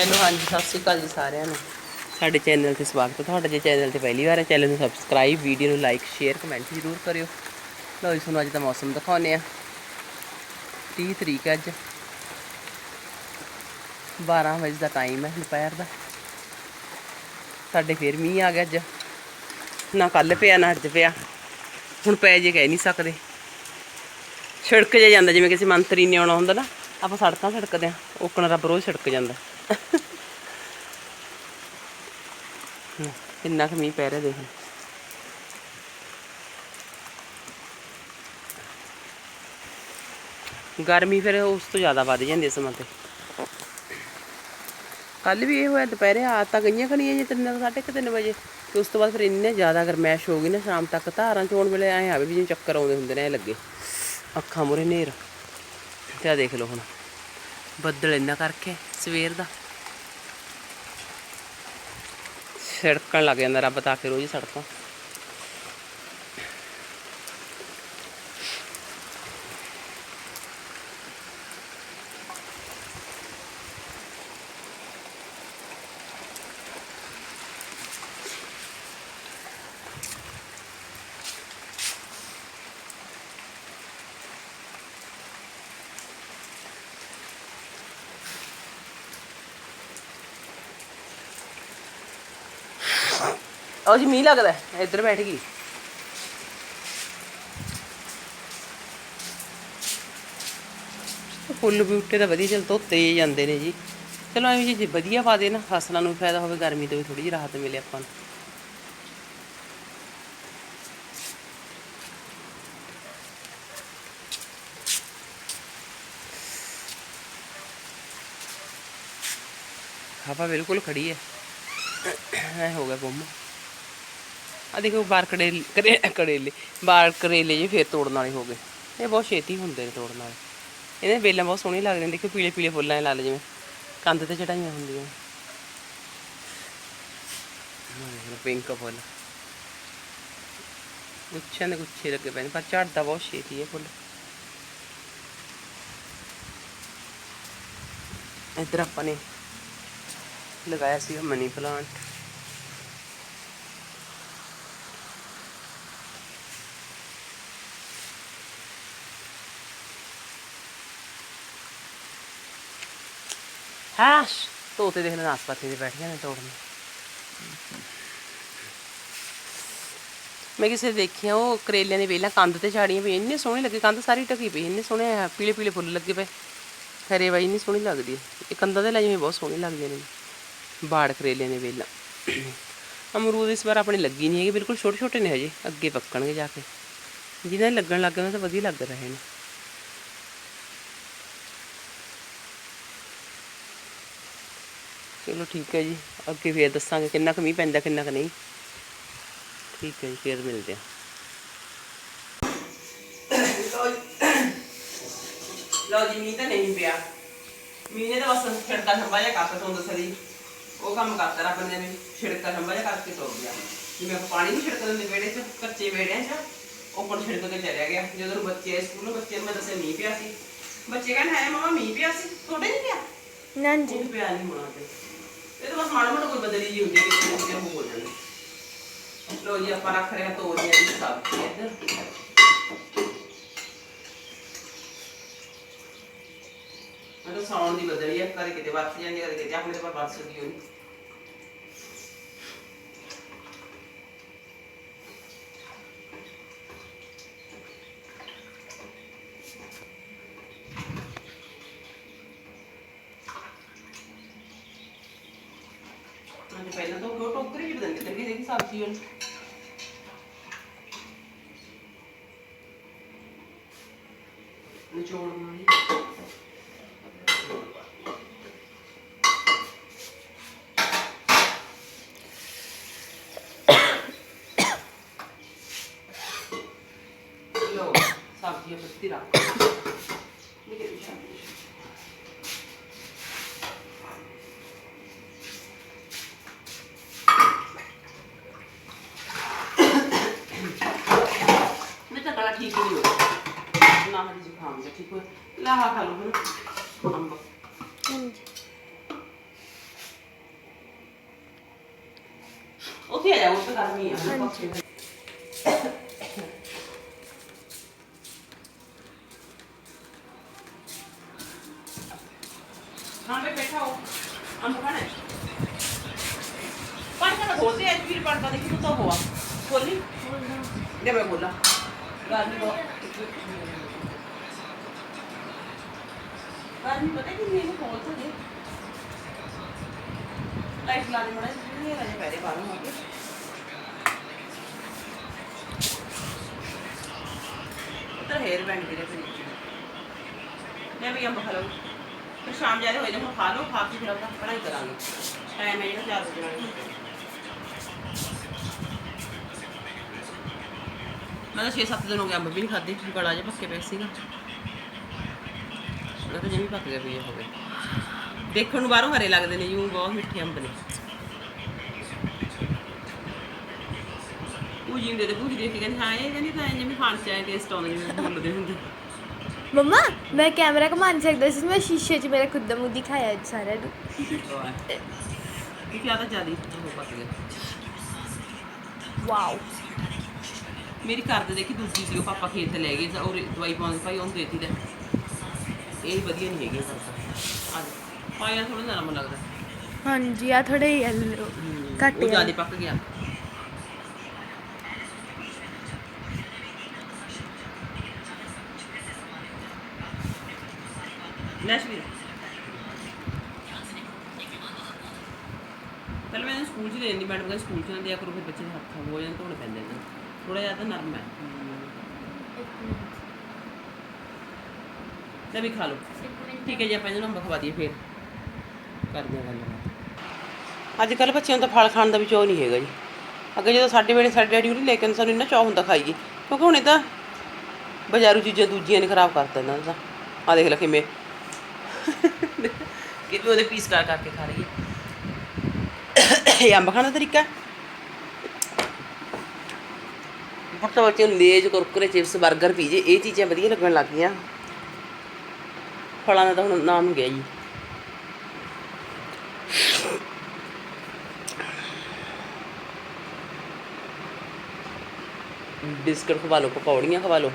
Hello, ਹਾਂਜੀ, ਸਤਿ ਸ਼੍ਰੀ ਅਕਾਲ ਜੀ ਸਾਰਿਆਂ ਨੂੰ। ਸਾਡੇ ਚੈਨਲ ਤੇ ਸਵਾਗਤ ਹੈ। ਤੁਹਾਡਾ ਜੇ ਚੈਨਲ ਤੇ ਪਹਿਲੀ ਵਾਰ ਹੈ, ਚੈਨਲ ਨੂੰ ਸਬਸਕ੍ਰਾਈਬ ਵੀਡੀਓ ਨੂੰ ਲਾਈਕ ਸ਼ੇਅਰ ਕਮੈਂਟ ਜ਼ਰੂਰ ਕਰਿਓ। ਲਓ ਜੀ, ਤੁਹਾਨੂੰ ਅੱਜ ਦਾ ਮੌਸਮ ਦਿਖਾਉਂਦੇ ਆ 30 ਤਰੀਕ ਹੈ ਅੱਜ। 12 ਵਜੇ ਦਾ ਟਾਈਮ ਹੈ ਦੁਪਹਿਰ ਦਾ। ਸਾਡੇ ਫੇਰ ਮੀਂਹ ਆ ਗਿਆ ਅੱਜ। ਨਾ ਕੱਲ ਪਿਆ, ਨਾ ਅੱਜ ਪਿਆ। ਹੁਣ ਪੈ ਜੇ ਕਹਿ ਨਹੀਂ ਸਕਦੇ। ਛਿੜਕ ਜੇ ਜਾਂਦਾ, ਜਿਵੇਂ ਕਿਸੇ ਮੰਤਰੀ ਨੇ ਆਉਣਾ ਹੁੰਦਾ ਨਾ, ਆਪਾਂ ਸੜਕਾਂ ਸੜਕਦੇ ਆ ਓਕਣ ਰੱਬ ਰੋਜ਼ ਛਿੜਕ ਜਾਂਦਾ। ਕਿੰਨਾ ਕੁ ਮੀਂਹ ਪੈ ਰਿਹਾ ਦੇਖ ਗਰਮੀ ਫਿਰ ਉਸ ਤੋਂ ਜ਼ਿਆਦਾ ਵੱਧ ਜਾਂਦੀ ਇਸ ਸਮਾਂ ਤੇ। ਕੱਲ ਵੀ ਇਹ ਹੋਇਆ, ਦੁਪਹਿਰੇ ਆ ਤਾਂ ਗਈਆਂ ਖਣੀਆਂ ਜੇ ਤਿੰਨ, ਸਾਢੇ ਕੁ ਤਿੰਨ ਵਜੇ। ਤੇ ਉਸ ਤੋਂ ਬਾਅਦ ਫਿਰ ਇੰਨੇ ਜ਼ਿਆਦਾ ਗਰਮੈਸ਼ ਹੋ ਗਈ ਨਾ ਸ਼ਾਮ ਤੱਕ, ਧਾਰਾਂ ਚੋਣ ਵੇਲੇ ਐ ਆਵੇ ਵੀ ਜਿਵੇਂ ਚੱਕਰ ਆਉਂਦੇ ਹੁੰਦੇ ਨੇ, ਐ ਲੱਗੇ। ਅੱਖਾਂ ਮੁਰੇ ਨੇਰ ਤੇ ਆ ਦੇਖ ਲਓ ਹੁਣ। ਬੱਦਲ ਇੰਨਾ ਕਰਕੇ, ਸਵੇਰ ਦਾ। ਸੜਕਣ ਲੱਗ ਜਾਂਦਾ ਰੱਬ ਤਾਂ ਆ ਕੇ ਰੋਜ਼ ਹੀ ਸੜਕਾਂ। ਉਹ ਜੀ, ਮੀਂਹ ਲੱਗਦਾ ਹੈ। ਇੱਧਰ ਬੈਠ ਗਈ। ਫੁੱਲ ਬੂਟੇ ਤਾਂ ਵਧੀਆ, ਚਲ ਧੋਤੇ ਹੀ ਜਾਂਦੇ ਨੇ ਜੀ। ਚਲੋ ਐਵੇਂ ਜੀ, ਜੇ ਵਧੀਆ ਪਾ ਦੇ ਨਾ, ਫਸਲਾਂ ਨੂੰ ਵੀ ਫਾਇਦਾ ਹੋਵੇ, ਗਰਮੀ ਤੋਂ ਵੀ ਥੋੜੀ ਜਿਹੀ ਰਾਹਤ ਮਿਲੇ ਆਪਾਂ ਨੂੰ। ਹਵਾ ਬਿਲਕੁਲ ਖੜੀ ਹੈ। ਐ ਹੋ ਗਿਆ ਗੁੰਮ। ਆ ਦੇਖੋ ਬਾਰ ਕਰੇਲੇ, ਕਰੇ- ਕਰੇਲੇ ਬਾਰ ਕਰੇਲੇ ਜੇ ਫੇਰ ਤੋੜਨ ਵਾਲੇ ਹੋ ਗਏ। ਇਹ ਬਹੁਤ ਛੇਤੀ ਹੁੰਦੇ ਨੇ ਤੋੜਨ ਵਾਲੇ। ਇਹਦੇ ਵੇਲਾਂ ਬਹੁਤ ਸੋਹਣੀ ਲੱਗਦੀਆਂ ਨੇ, ਦੇਖੋ ਪੀਲੇ ਪੀਲੇ ਫੁੱਲਾਂ ਦੇ ਲਾਲ ਜਿਵੇਂ। ਕੰਧ ਤੇ ਚੜਾਈਆਂ ਹੁੰਦੀਆਂ ਪਿੰਕ ਫੁੱਲ। ਗੁੱਛਿਆਂ ਦੇ ਗੁੱਛੇ ਲੱਗੇ ਪਏ ਨੇ, ਪਰ ਝੜਦਾ ਬਹੁਤ ਛੇਤੀ ਹੈ ਫੁੱਲ। ਇੱਧਰ ਆਪਾਂ ਨੇ ਲਗਾਇਆ ਸੀ ਮਨੀ ਪਲਾਂਟ। ਹਾਸ਼ ਤੋਤੇ ਦੇਖ ਲੈ ਨਾਸਪਾਤੀ ਦੇ ਬੈਠ ਨੇ ਤੋੜਨ ਮੈਂ ਕਿਸੇ ਦੇ ਦੇਖਿਆ ਉਹ ਕਰੇਲਿਆਂ ਦੀ ਵੇਲਾਂ ਕੰਧ ਤੇ ਝਾੜੀਆਂ ਪਈਆਂ ਇੰਨੇ ਸੋਹਣੇ ਲੱਗੇ ਕੰਧ ਸਾਰੀ ਢਕੀ ਪਈ ਇੰਨੇ ਸੋਹਣੇ ਆ, ਪੀਲੇ ਪੀਲੇ ਫੁੱਲ ਲੱਗੇ ਪਏ ਹਰੇ ਬਾਈ ਇੰਨੀ ਸੋਹਣੀ ਲੱਗਦੀ ਹੈ ਇਹ ਕੰਧਾਂ ਦੇ ਲਾਈਆਂ ਬਹੁਤ ਸੋਹਣੀ ਲੱਗਦੀਆਂ ਨੇ ਬਾੜ ਕਰੇਲਿਆਂ ਦੇ ਵੇਲਾਂ ਅਮਰੂਦ ਇਸ ਵਾਰ ਆਪਣੇ ਲੱਗੀ ਨਹੀਂ ਹੈਗੀ ਬਿਲਕੁਲ ਛੋਟੇ ਛੋਟੇ ਨੇ ਹਜੇ ਅੱਗੇ ਪੱਕਣਗੇ ਜਾ ਕੇ ਜਿਹਨਾਂ ਦੇ ਲੱਗਣ ਲੱਗ ਗਏ ਉਹਨਾਂ ਤਾਂ ਵਧੀਆ ਲੱਗ ਰਹੇ ਨੇ ਚਲੋ ਠੀਕ ਹੈ ਜੀ ਅੱਗੇ ਫੇਰ ਦੱਸਾਂਗੇ ਕਿੰਨਾ ਕੁ ਮੀਂਹ ਪੈਂਦਾ ਕਿੰਨਾ ਕੁ ਨਹੀਂ। ਠੀਕ ਹੈ ਜੀ ਫੇਰ ਮਿਲਦੇ ਆ ਲਓ ਜੀ ਮੀਂਹ ਤਾਂ ਨਹੀਂ ਪਿਆ। ਮੀਂਹ ਨੇ ਤਾਂ ਬਸ ਛਿੜਕਾ ਠੰਬਾ ਜਿਹਾ ਕਰਤਾ ਤੁਹਾਨੂੰ ਦੱਸਿਆ ਜੀ ਉਹ ਕੰਮ ਕਰਤਾ ਰੱਬ ਨੇ ਵੀ ਛਿੜਕਾ ਠੰਬਾ ਜਿਹਾ ਕਰਕੇ ਤੋੜ ਗਿਆ ਜਿਵੇਂ ਪਾਣੀ ਨਹੀਂ ਛਿੜਕ ਦਿੰਦੇ ਵਿਹੜੇ 'ਚ ਕੱਚੇ ਵਿਹੜਿਆਂ 'ਚ ਉੱਪਰ ਛਿੜਕ ਕੇ ਚਲਿਆ ਗਿਆ। ਜਦੋਂ ਬੱਚੇ ਆਏ ਸਕੂਲੋਂ ਬੱਚਿਆਂ ਨੂੰ ਮੈਂ ਦੱਸਿਆ ਮੀਂਹ ਪਿਆ ਸੀ। ਬੱਚੇ ਕਹਿੰਦੇ ਹੈ ਮਮਾ ਮੀਂਹ ਪਿਆ ਸੀ ਤੁਹਾਡੇ ਨਹੀਂ ਪਿਆ? ਨਾਂ ਵੀ ਪਿਆ ਨਹੀਂ ਹੋਣਾ ਤੇ। ਇਹ ਤਾਂ ਬਸ ਮਾੜਾ ਮੋਟਾ ਕੋਈ ਬਦਲੀ ਜੀ ਹੁੰਦੀ ਹੈ ਕਿ ਕਿਤੇ ਹੋ ਹੋ ਜਾਂਦੀ ਲੋ ਜੀ, ਆਪਾਂ ਰੱਖ ਰਹੇ ਹਾਂ ਤੋਰੀਆਂ ਦੀ ਸਬਜ਼ੀ ਇੱਧਰ। ਮੈਂ ਸੌਣ ਦੀ ਬਦਲੀ ਹੈ ਕਦੇ ਕਿਤੇ ਵਰਤ ਜਾਂਦੀ ਕਦੇ ਕਿਤੇ ਆਪਣੇ ਤੇ ਪਰ ਵਰਤ ਸਕਦੀ ਹੋਣੀ ਅੱਜ ਪਹਿਲਾਂ ਤਾਂ ਉਹ ਟੋਕਰੀ ਜਿਹੀ ਬਦਲ ਕੇ ਤੇ ਦੇਖੀ ਸਬਜ਼ੀ ਹੁਣ ਨਿਚੋੜ ਮਾਰੀ। ਲੋ ਸਬਜ਼ੀ ਪੱਤੀ ਰੱਖ। ਨਿਕਲ ਜਾ ना मेरे जुकाम से ठीक हुआ लाहा खा लो फिर अम्ब ਉੱਥੇ ਆ ਜਾ ਉੱਥੇ ਕਰਨੀ ਆ ਹਾਂ ਬੇ ਬੈਠਾ ਹੋ। ਅੰਬ ਖਾਣਾ? ਪਰ ਕਰ ਹੋਦੇ ਅੱਜ ਵੀਰ ਪੜਦਾ ਦੇਖੀ ਤੂੰ ਤਾਂ ਹੋਆ ਖੋਲੀ ਦੇ ਮੈਂ ਬੋਲਾ। ਰਾਜੀ ਬੋ ਮੈਂ ਵੀ ਅੰਬ ਖਾ ਲਵਾਂ ਮੈਂ ਦਿਨ ਹੋ ਗਏ ਅੰਬ ਵੀ ਨਹੀਂ ਖਾਦੇ ਬੜਾ ਜਿਹਾ ਪੱਕੇ ਪਏ ਸੀਗਾ। ਤਾਂ ਜਿਵੇਂ ਪੱਕ ਗਿਆ ਵੀ ਇਹ ਹੋ ਗਏ ਦੇਖਣ ਨੂੰ ਬਾਹਰੋਂ ਹਰੇ ਲੱਗਦੇ ਨੇ ਜਿਉਂ ਬਹੁਤ ਮਿੱਠੇ ਅੰਬ ਨੇ। ਉਹ ਜਿੰਦੇ ਤੇ ਭੂਜੀ ਦੇਖ ਕੇ ਕਹਿੰਦੀ ਹਾਂ ਇਹ ਕਹਿੰਦੀ ਤਾਂ ਜਿਵੇਂ ਖਾਣ ਚ ਆਏ ਟੇਸਟ ਆਉਂਦੇ ਜਿਵੇਂ ਬੋਲਦੇ ਹੁੰਦੇ। ਮੰਮਾ ਮੈਂ ਕੈਮਰਾ ਘੁਮਾ ਨਹੀਂ ਸਕਦਾ ਸੀ ਮੈਂ ਸ਼ੀਸ਼ੇ 'ਚ ਮੇਰਾ ਖੁਦ ਦਾ ਮੂੰਹ ਦਿਖਾਇਆ ਅੱਜ ਸਾਰਿਆਂ ਨੂੰ। ਇਹ ਜ਼ਿਆਦਾ ਉਹ ਪੱਕ ਗਿਆ ਵਾਓ। ਮੇਰੀ ਘਰ ਦੇ ਦੇਖੀ ਦੂਜੀ ਸੀ ਉਹ ਪਾਪਾ ਖੇਤ ਤੇ ਲੈ ਗਏ ਤਾਂ ਉਹ ਦਵਾਈ ਪਾਉਣ ਭਾਈ ਉਹਨੂੰ ਦੇਤੀ ਲੈ। ਇਹ ਵਧੀਆ ਨਹੀਂ ਹੈਗੀ ਸਰਸਾ ਅੱਜ ਪਾਇਆ ਥੋੜਾ ਨਰਮ ਲੱਗਦਾ। ਹਾਂਜੀ ਆ ਥੋੜੇ ਯੈਲੋ ਘੱਟ ਉਹ ਜ਼ਿਆਦਾ yellow। ਪੱਕ ਗਿਆ। ਨੈਸ਼ਵੀਰ ਪਹਿਲਾਂ ਮੈਂ ਇਹਨੂੰ ਸਕੂਲ 'ਚ ਦੇ ਦਿੰਦੀ ਮੈਡਮ ਕਹਿੰਦੀ ਸਕੂਲ 'ਚ ਨਾ ਦਿਆ ਕਰੋ ਫਿਰ ਬੱਚੇ ਦੇ ਹੱਥ ਹੋ ਜਾਣ ਧੋਣੇ ਪੈਂਦੇ ਨੇ। ਥੋੜਾ ਜ਼ਿਆਦਾ ਨਰਮ ਹੈ। ਲੈ ਵੀ ਖਾ ਲਓ। ਠੀਕ ਹੈ ਜੀ, ਆਪਾਂ ਇਹਨੂੰ ਨੰਬਰ ਖਵਾ ਦਈਏ ਫਿਰ। ਕਰਦੇ ਹਾਂ ਗੱਲ। ਅੱਜ ਕੱਲ ਬੱਚਿਆਂ ਨੂੰ ਤਾਂ ਫਲ ਖਾਣ ਦਾ ਵੀ ਚਾਅ ਨਹੀਂ ਹੈਗਾ ਜੀ। ਅੱਗੇ ਜਦੋਂ ਸਾਡੇ ਵੇਲੇ ਸਾਡੇ ਡੈਡੀ ਉਹਨੇ ਲੈ ਕੇ ਸਾਨੂੰ, ਇੰਨਾ ਚਾਅ ਹੁੰਦਾ ਖਾਈਏ ਕਿਉਂਕਿ ਹੁਣੇ ਤਾਂ ਬਾਜ਼ਾਰੂ ਚੀਜ਼ਾਂ ਦੂਜੀਆਂ ਨੇ ਖਰਾਬ ਕਰਤਾ ਇਹਨਾਂ ਦਾ ਆ ਦੇਖ ਲੈ ਕਿਵੇਂ। ਕਿਤੇ ਉਹਦੇ ਪੀਸ ਕਰ ਕਰਕੇ ਖਾ ਰਹੀ ਹੈ ਇਹ ਅੰਬ ਖਾਣ ਦਾ ਤਰੀਕਾ। ਹੁਣ ਤਾਂ ਬੱਚੇ ਨੂੰ ਲੇਜ ਕੁਰਕਰੇ ਚਿਪਸ 버ਗਰ ਪੀਜੇ, ਇਹ ਚੀਜ਼ਾਂ ਵਧੀਆ ਲੱਗਣ ਲੱਗ ਗਈਆਂ। ਫਲਾਂ ਦਾ ਤਾਂ ਹੁਣ ਨਾਮ ਗਿਆ ਜੀ। ਬਿਸਕਟ ਖਵਾ ਲਓ, ਪਕੌੜੀਆਂ ਖਵਾ ਲਓ।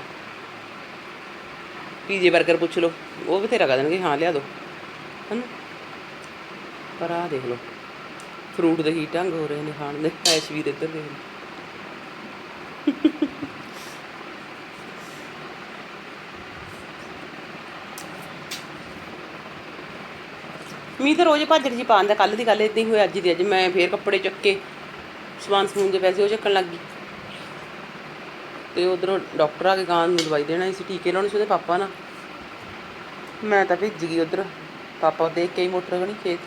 ਪੀਜੇ 버ਗਰ ਪੁੱਛ ਲਓ, ਉਹ ਬਥੇਰਾ ਕਹਿ ਦੇਣਗੇ, ਹਾਂ, ਲਿਆ ਦਿਓ ਹਨਾ? ਪਰ ਆਹ ਦੇਖ ਲਓ ਫਰੂਟ ਦੇ ਹੀ ਢੰਗ ਹੋ ਰਹੇ ਨੇ, ਖਾਣ ਦੇ, ਐਸ਼ ਵੀਰ ਇੱਧਰ ਦੇਖ ਲਓ। ਮੀਂਹ ਤਾਂ ਰੋਜ਼ ਭਾਜੜ ਜੀ ਪਾਉਂਦਾ ਕੱਲ ਦੀ ਗੱਲ ਇਦਾਂ ਹੀ ਹੋਇਆ, ਅੱਜ ਦੀ ਅੱਜ ਮੈਂ ਫੇਰ ਕੱਪੜੇ ਚੱਕੇ ਸਮਾਨ ਸਮੂਨ ਦੇ ਪੈਸੇ ਉਹ ਚੱਕਣ ਲੱਗ ਗਈ। ਤੇ ਉਧਰੋਂ ਡਾਕਟਰ ਆ ਕੇ ਗਾਂ ਨੂੰ ਦਵਾਈ ਦੇਣਾ ਸੀ, ਟੀਕੇ ਲਾਉਣੇ ਸੀ ਉਹਦੇ ਪਾਪਾ ਨਾਲ। ਮੈਂ ਤਾਂ ਭਿੱਜ ਗਈ ਉਧਰ, ਪਾਪਾ ਦੇਖ ਕੇ ਹੀ ਮੋਟਰ ਗਣੀ ਖੇਤ।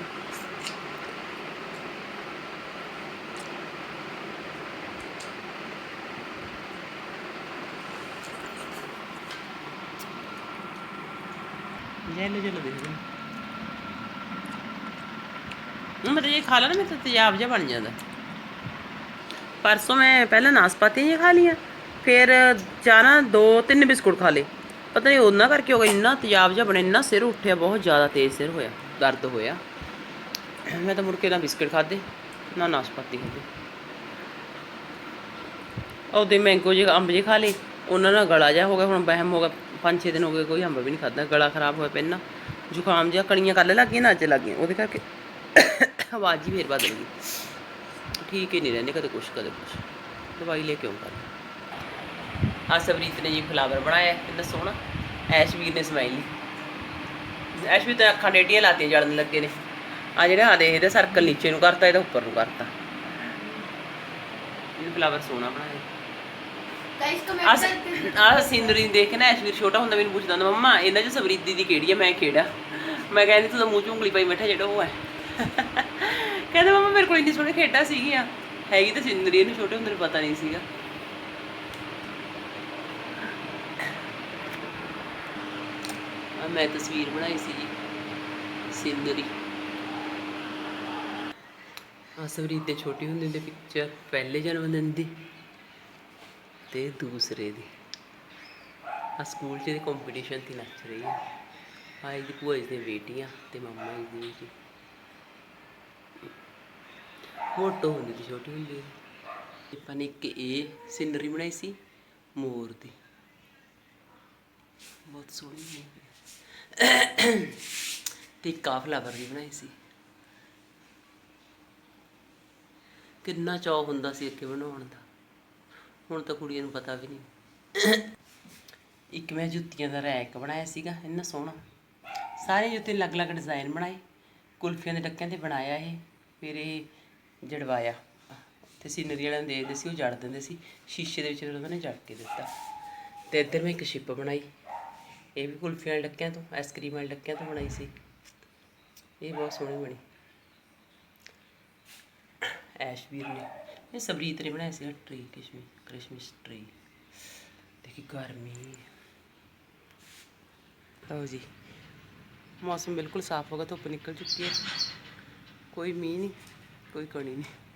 ਜੈਲੇ ਜੈਲੇ ਦੇਖ ਰਹੇ ਨੂੰ ਮੈਂ ਖਾ ਲਾ ਨਾ ਮੈਂ ਤਾਂ ਤੇਜ਼ਾਬ ਜਿਹਾ ਬਣ ਜਾਂਦਾ। ਪਰਸੋਂ ਮੈਂ ਪਹਿਲਾਂ ਨਾਸਪਾਤੀ ਜਿਹਾ ਖਾ ਲੀਆਂ ਫਿਰ ਚਾਣਾ ਦੋ ਤਿੰਨ ਬਿਸਕੁਟ ਖਾ ਲਏ। ਪਤਾ ਨਹੀਂ ਉਹਨਾਂ ਕਰਕੇ ਹੋ ਗਿਆ, ਇੰਨਾ ਤੇਜ਼ਾਬ ਜਿਹਾ ਬਣਿਆ ਇੰਨਾ ਸਿਰ ਉੱਠਿਆ, ਬਹੁਤ ਜ਼ਿਆਦਾ ਤੇਜ਼ ਸਿਰ ਹੋਇਆ, ਦਰਦ ਹੋਇਆ। ਮੈਂ ਤਾਂ ਮੁੜ ਕੇ ਨਾ ਬਿਸਕੁਟ ਖਾਦੇ ਨਾ ਨਾਸਪਾਤੀ ਖਾਦੇ ਉਹਦੇ ਮੈਂਗੋ ਜੇ ਅੰਬ ਜੇ ਖਾ ਲਏ, ਉਹਨਾਂ ਨਾਲ ਗਲਾ ਜਿਹਾ ਹੋ ਗਿਆ, ਹੁਣ ਬਹਿਮ ਹੋ ਗਿਆ, ਪੰਜ ਛੇ ਦਿਨ ਹੋ ਗਏ ਕੋਈ ਅੰਬ ਵੀ ਨਹੀਂ ਖਾਦਾ ਗਲਾ ਖਰਾਬ ਹੋਇਆ ਪਹਿਲਾਂ ਜ਼ੁਕਾਮ ਜਿਹਾ ਕਣੀਆਂ ਕੱਲ ਲੱਗ ਗਈਆਂ ਨਾ ਅੱਜ ਲੱਗ ਗਈਆਂ ਉਹਦੇ ਕਰਕੇ ਆਵਾਜ਼ ਹੀ ਫੇਰ ਬਦਲ ਗਈ। ਠੀਕ ਹੀ ਨਹੀਂ ਰਹਿੰਦੇ ਕਦੇ ਕੁਛ ਕਦੇ ਕੁਛ। ਦਵਾਈ ਲੈ ਕੇ ਆਉਂ ਕਰ ਆ ਸਬਰੀਤ ਨੇ ਜੀ ਫਲਾਵਰ ਬਣਾਇਆ ਕਿੰਨਾ ਸੋਹਣਾ। ਐਸ਼ਵੀਰ ਨੇ ਸਮਾਈਲੀ ਐਸ਼ਵੀਰ ਤਾਂ ਅੱਖਾਂ ਡੇਡੀਆਂ ਲਾਤੀਆਂ ਜਲਣ ਲੱਗੇ ਨੇ। ਆ ਜਿਹੜਾ ਆ ਦੇ ਇਹਦਾ ਸਰਕਲ ਨੀਚੇ ਨੂੰ ਕਰਤਾ ਇਹਦਾ ਉੱਪਰ ਨੂੰ ਕਰਤਾ। ਇਹ ਫਲਾਵਰ ਸੋਹਣਾ ਬਣਾਇਆ। ਗਾਇਸ ਆ ਆ ਸਿੰਦਰੀ ਨੂੰ ਦੇਖ ਨਾ ਐਸ਼ਵੀਰ ਛੋਟਾ ਹੁੰਦਾ ਮੈਨੂੰ ਪੁੱਛਦਾ ਹੁੰਦਾ ਮੰਮਾ ਇਹਨਾਂ 'ਚ ਸਬਰੀਤ ਦੀ ਕਿਹੜੀ ਹੈ ਮੈਂ ਕਿਹੜਾ? ਮੈਂ ਕਹਿੰਦੀ ਤੂੰ ਤਾਂ ਮੂੰਹ 'ਚ ਉਂਗਲੀ ਪਾਈ ਬੈਠਾ ਜਿਹੜਾ ਉਹ ਹੈ। ਕਹਿੰਦਾ ਮੰਮਾ ਮੇਰੇ ਕੋਲ ਇੰਨੀ ਸੋਹਣੀ ਖੇਡਾਂ ਸੀਗੀਆਂ। ਹੈਗੀ ਤਾਂ ਸਿੰਦਰੀ ਇਹਨੂੰ ਛੋਟੇ ਹੁੰਦੇ ਨੂੰ ਪਤਾ ਨਹੀਂ ਸੀਗਾ। ਆ ਮੈਂ ਤਸਵੀਰ ਬਣਾਈ ਸੀ ਜੀ ਸਿੰਦਰੀ। ਆ ਸਵਰੀਤ ਦੇ ਛੋਟੀ ਹੁੰਦੀ ਦੇ ਪਿਕਚਰ ਪਹਿਲੇ ਜਨਮ ਦਿਨ ਦੀ ਤੇ ਦੂਸਰੇ ਦੀ। ਆ ਸਕੂਲ 'ਚ ਦੀ ਕੰਪੀਟੀਸ਼ਨ ਤੇ ਨੱਚ ਰਹੀ ਹੈ ਆ ਇਹਦੀ ਭੂਆ ਜੀ ਦੀਆਂ ਬੇਟੀਆਂ ਤੇ ਮੰਮਾ ਜੀ ਦੀ ਬੇਟੀ। ਫੋਟੋ ਹੁੰਦੀ ਸੀ, ਛੋਟੀ ਹੁੰਦੀ ਆਪਾਂ ਨੇ ਇੱਕ ਇਹ ਸਿਨਰੀ ਬਣਾਈ ਸੀ, ਮੋਰ ਦੀ। ਬਹੁਤ ਸੋਹਣੀ ਹੈ ਤੇ ਕਾਫ ਫਲਾਵਰ ਵੀ ਬਣਾਈ ਸੀ। ਕਿੰਨਾ ਚਾਅ ਹੁੰਦਾ ਸੀ ਅੱਗੇ ਬਣਾਉਣ ਦਾ। ਹੁਣ ਤਾਂ ਕੁੜੀਆਂ ਨੂੰ ਪਤਾ ਵੀ ਨਹੀਂ। ਇੱਕ ਮੈਂ ਜੁੱਤੀਆਂ ਦਾ ਰੈਕ ਬਣਾਇਆ ਸੀਗਾ, ਇੰਨਾ ਸੋਹਣਾ। ਸਾਰੇ ਜੁੱਤੇ ਅਲੱਗ-ਅਲੱਗ ਡਿਜ਼ਾਈਨ ਬਣਾਏ। ਕੁਲਫੀਆਂ ਦੇ ਡੱਕਿਆਂ ਤੇ ਬਣਾਇਆ ਇਹ। ਫਿਰ ਇਹ ਜੜਵਾਇਆ। ਤੇ ਸੀਨਰੀ ਵਾਲਿਆਂ ਨੂੰ ਦੇਖਦੇ ਸੀ, ਉਹ ਜੜ ਦਿੰਦੇ ਸੀ। ਸ਼ੀਸ਼ੇ ਦੇ ਵਿੱਚ ਫਿਰ ਉਹਨਾਂ ਨੇ ਜੜ ਕੇ ਦਿੱਤਾ। ਤੇ ਇੱਧਰ ਮੈਂ ਇੱਕ ਸ਼ਿਪ ਬਣਾਈ। ਇਹ ਵੀ ਕੁਲਫੀਆਂ ਵਾਲੇ ਡੱਕਿਆਂ ਤੋਂ, ਆਈਸਕ੍ਰੀਮ ਵਾਲੇ ਡੱਕਿਆਂ ਤੋਂ ਬਣਾਈ ਸੀ। ਇਹ ਬਹੁਤ ਸੋਹਣੀ ਬਣੀ। ਐਸ਼ਵੀਰ ਨੇ। ਇਹ ਸਬਰੀਤ ਨੇ ਬਣਾਇਆ ਸੀ ਟਰੀ ਕਿਸ਼ਮੀ, ਕ੍ਰਿਸਮਸ ਟ੍ਰੀ ਦੇਖੀ ਗਰਮੀ। ਲਓ ਜੀ। ਮੌਸਮ ਬਿਲਕੁਲ ਸਾਫ਼ ਹੋ ਗਿਆ, ਧੁੱਪ ਨਿਕਲ ਚੁੱਕੀ ਹੈ। ਕੋਈ ਮੀਂਹ ਨਹੀਂ। ਕੋਈ ਕਣੀ ਨਹੀਂ